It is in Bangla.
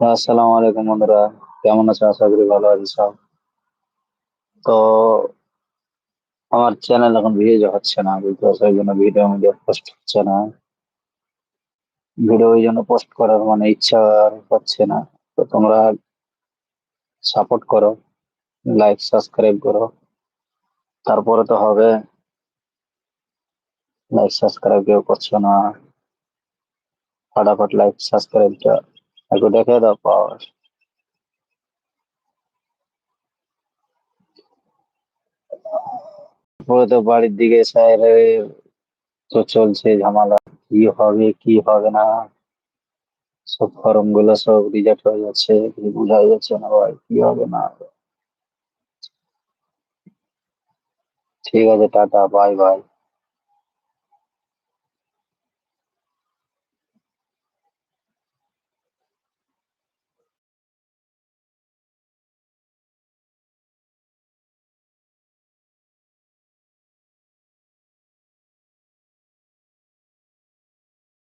আসসালামু আলাইকুম বন্ধুরা। কেমন আছো আশা করি ভালো আছি সব। তো আমার চ্যানেল এখন ভিডিও হচ্ছে না, বুঝতে পারছ এই জন্য ভিডিও মিডিও পোস্ট হচ্ছে না। ভিডিও ওই জন্য পোস্ট করার মানে ইচ্ছা আর হচ্ছে না। তো তোমরা সাপোর্ট করো লাইক সাবস্ক্রাইব করো। তারপরে তো হবে লাইক সাবস্ক্রাইব কেউ করছ না। ফটাফট লাইক সাবস্ক্রাইবটা একটু দেখে দাও পাওয়ার পরে তো বাড়ির দিকে তো চলছে ঝামেলা। কি হবে কি হবে না? সব ফর্মগুলো সব রিজেক্ট হয়ে যাচ্ছে কিছু বোঝাই যাচ্ছে না ভাই, কি হবে না ঠিক আছে, টাটা বাই বাই